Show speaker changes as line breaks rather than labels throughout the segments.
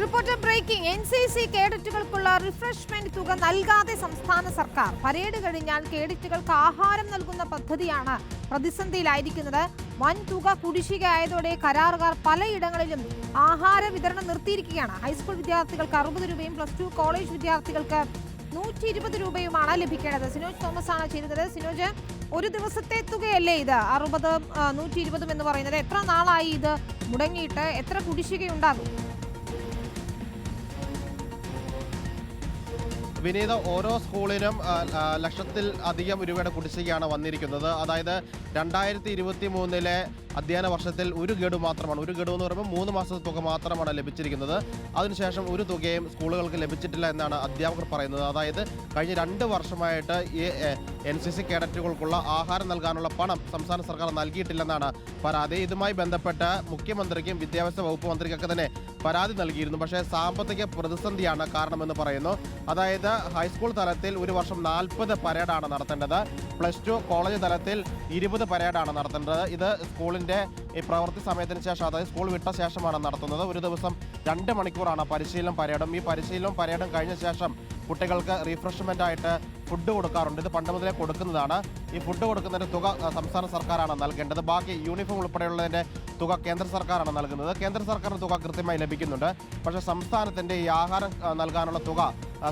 Reporter breaking. N C C കേഡറ്റുകൾക്കുള്ള refreshment തുക നൽകാതെ സംസ്ഥാന സർക്കാർ. പരേഡ് കഴിഞ്ഞാൽ കേഡറ്റുകൾക്ക് ആഹാരം നൽകുന്ന പദ്ധതിയാണ് പ്രതിസന്ധിയിലായിരിക്കുന്നത്. വൻ തുക കുടിശ്ശികയായതോടെ കരാറുകാർ പലയിടങ്ങളിലും ആഹാര വിതരണം നിർത്തിയിരിക്കുകയാണ്. ഹൈസ്കൂൾ വിദ്യാർത്ഥികൾക്ക് അറുപത് രൂപയും പ്ലസ് ടു കോളേജ് വിദ്യാർത്ഥികൾക്ക് നൂറ്റി ഇരുപത് രൂപയുമാണ് ലഭിക്കേണ്ടത്. സിനോജ് തോമസ് ആണ് ചെയ്യുന്നത്. സിനോജ് ഒരു ദിവസത്തെ തുകയല്ലേ ഇത്? അറുപത് നൂറ്റി ഇരുപതും എന്ന് പറയുന്നത്. എത്ര നാളായി ഇത് മുടങ്ങിയിട്ട്? എത്ര കുടിശ്ശികയുണ്ടാകും?
വിനീത ഓരോ സ്കൂളിനും ലക്ഷത്തിൽ അധികം രൂപയുടെ കുടിശ്ശികയാണ് വന്നിരിക്കുന്നത്. അതായത് രണ്ടായിരത്തി ഇരുപത്തി മൂന്നിലെ അധ്യയന വർഷത്തിൽ ഒരു ഗഡു മാത്രമാണ്. ഒരു ഗഡു എന്ന് പറയുമ്പോൾ മൂന്ന് മാസത്തെ തുക മാത്രമാണ് ലഭിച്ചിരിക്കുന്നത്. അതിനുശേഷം ഒരു തുകയും സ്കൂളുകൾക്ക് ലഭിച്ചിട്ടില്ല എന്നാണ് അധ്യാപകർ പറയുന്നത്. അതായത് കഴിഞ്ഞ രണ്ട് വർഷമായിട്ട് ഈ എൻ സി സി കേഡറ്റുകൾക്കുള്ള ആഹാരം നൽകാനുള്ള പണം സംസ്ഥാന സർക്കാർ നൽകിയിട്ടില്ലെന്നാണ് പരാതി. ഇതുമായി ബന്ധപ്പെട്ട് മുഖ്യമന്ത്രിക്കും വിദ്യാഭ്യാസ വകുപ്പ് മന്ത്രിക്കൊക്കെ തന്നെ പരാതി നൽകിയിരുന്നു. പക്ഷേ സാമ്പത്തിക പ്രതിസന്ധിയാണ് കാരണമെന്ന് പറയുന്നു. അതായത് ഹൈസ്കൂൾ തലത്തിൽ ഒരു വർഷം നാൽപ്പത് പരേഡാണ് നടത്തേണ്ടത്. പ്ലസ് ടു കോളേജ് തലത്തിൽ ഇരുപത് പരേഡാണ് നടത്തേണ്ടത്. ഇത് സ്കൂളിന്റെ ഈ പ്രവൃത്തി സമയത്തിന് ശേഷം അതായത് സ്കൂൾ വിട്ട ശേഷമാണ് നടത്തുന്നത്. ഒരു ദിവസം രണ്ട് മണിക്കൂറാണ് പരിശീലനം പരേഡും. ഈ പരിശീലനം പരേഡും കഴിഞ്ഞ ശേഷം കുട്ടികൾക്ക് റീഫ്രഷ്മെന്റ് ആയിട്ട് ഫുഡ് കൊടുക്കാറുണ്ട്. ഇത് പണ്ട് മുതലേ കൊടുക്കുന്നതാണ്. ഈ ഫുഡ് കൊടുക്കുന്നതിന്റെ തുക സംസ്ഥാന സർക്കാരാണ് നൽകേണ്ടത്. ബാക്കി യൂണിഫോം ഉൾപ്പെടെയുള്ളതിന്റെ തുക കേന്ദ്ര സർക്കാരാണ് നൽകുന്നത്. കേന്ദ്ര സർക്കാരിന് തുക കൃത്യമായി ലഭിക്കുന്നുണ്ട്. പക്ഷേ സംസ്ഥാനത്തിന്റെ ഈ ആഹാരം നൽകാനുള്ള തുക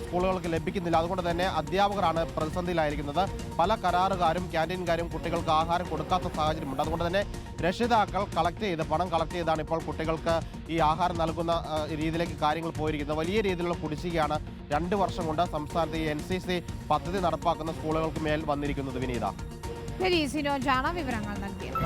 സ്കൂളുകൾക്ക് ലഭിക്കുന്നില്ല. അതുകൊണ്ട് തന്നെ അധ്യാപകരാണ് പ്രതിസന്ധിയിലായിരിക്കുന്നത്. പല കരാറുകാരും ക്യാന്റീൻകാരും കുട്ടികൾക്ക് ആഹാരം കൊടുക്കാത്ത സാഹചര്യമുണ്ട്. അതുകൊണ്ട് തന്നെ രക്ഷിതാക്കൾ കളക്ട് ചെയ്ത് പണം കളക്ട് ചെയ്താണ് ഇപ്പോൾ കുട്ടികൾക്ക് ഈ ആഹാരം നൽകുന്ന രീതിയിലേക്ക് കാര്യങ്ങൾ പോയിരിക്കുന്നത്. വലിയ രീതിയിലുള്ള കുടിശ്ശികയാണ് രണ്ട് വർഷം കൊണ്ട് സംസ്ഥാനത്ത് ഈ എൻ സി സി പദ്ധതി നടപ്പാക്കുന്ന സ്കൂളുകൾക്ക് മേൽ വന്നിരിക്കുന്നത്. വിനീത.
വിവരങ്ങൾ നൽകിയത്.